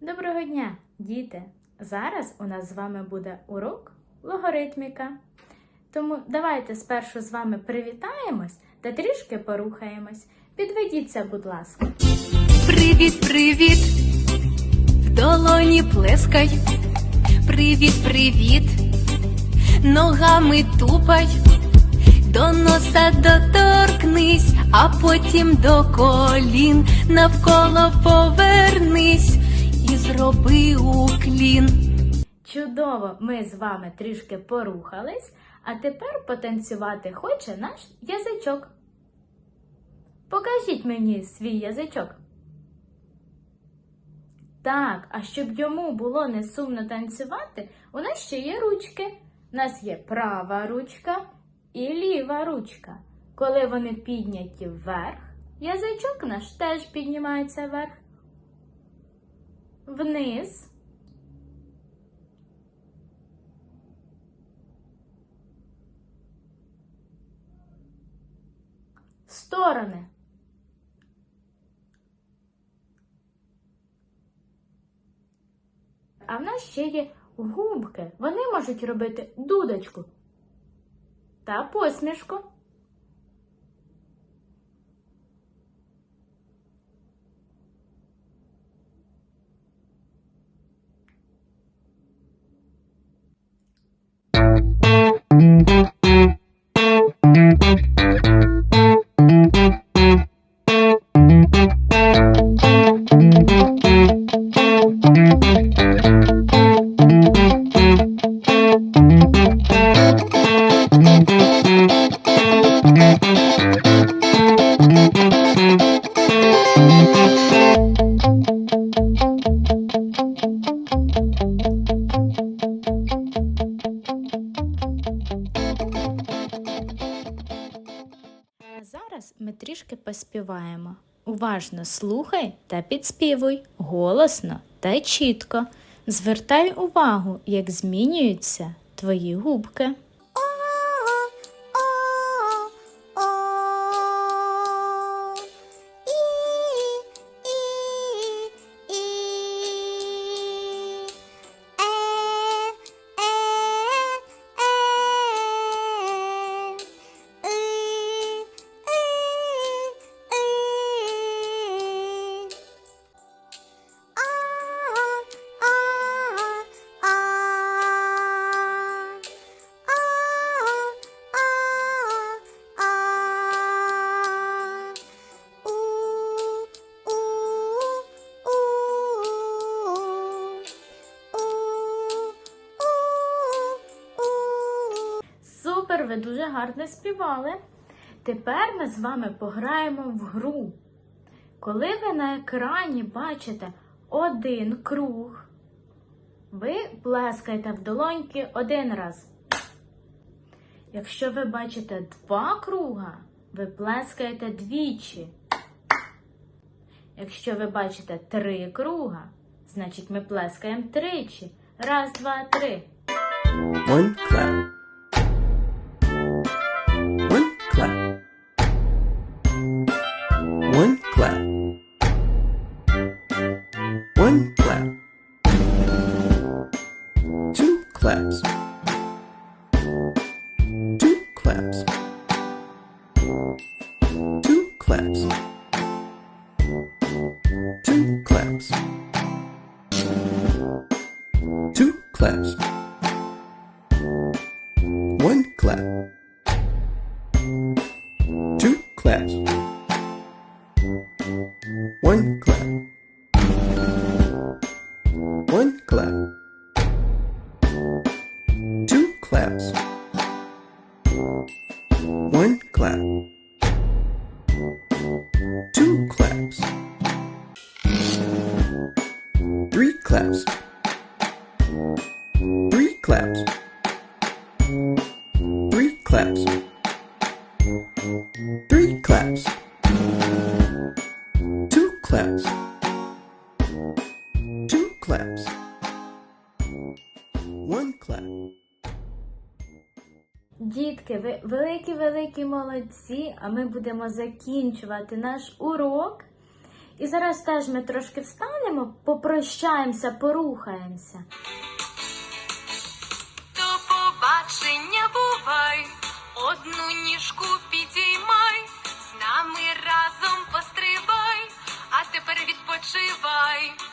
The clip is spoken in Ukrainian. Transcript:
Доброго дня, діти! Зараз у нас з вами буде урок логаритміка. Тому давайте спершу з вами привітаємось та трішки порухаємось. Підведіться, будь ласка. Привіт, привіт, в долоні плескай. Привіт, привіт, ногами тупай, до носа доторкнись, а потім до колін навколо повернись зроби уклін. Чудово, ми з вами трішки порухались, а тепер потанцювати хоче наш язичок. Покажіть мені свій язичок. Так, а щоб йому було не сумно танцювати, у нас ще є ручки. У нас є права ручка і ліва ручка. Коли вони підняті вверх, язичок наш теж піднімається вверх. Вниз. Сторони. А в нас ще є губки. Вони можуть робити дудочку та посмішку. Трішки поспіваємо. Уважно слухай та підспівуй голосно та чітко. Звертай увагу, як змінюються твої губки. Супер, ви дуже гарно співали. Тепер ми з вами пограємо в гру. Коли ви на екрані бачите один круг, ви плескаєте в долоньки один раз. Якщо ви бачите два круга, ви плескаєте двічі. Якщо ви бачите три круга, значить ми плескаємо тричі. Раз, два, три. One clap. One clap. Two claps. Two claps. Two claps. Two claps. Two claps. One clap. One clap. Two claps. One clap. Two claps. Three claps. Three claps. Three claps. Three claps. Two claps. claps. One clap. Дітки, ви великі-великі молодці, а ми будемо закінчувати наш урок. І зараз теж ми трошки встанемо, попрощаємося, порухаємося. До побачення бувай, одну ніжку підіймай, з нами разом пострибай, а тепер відпочивай.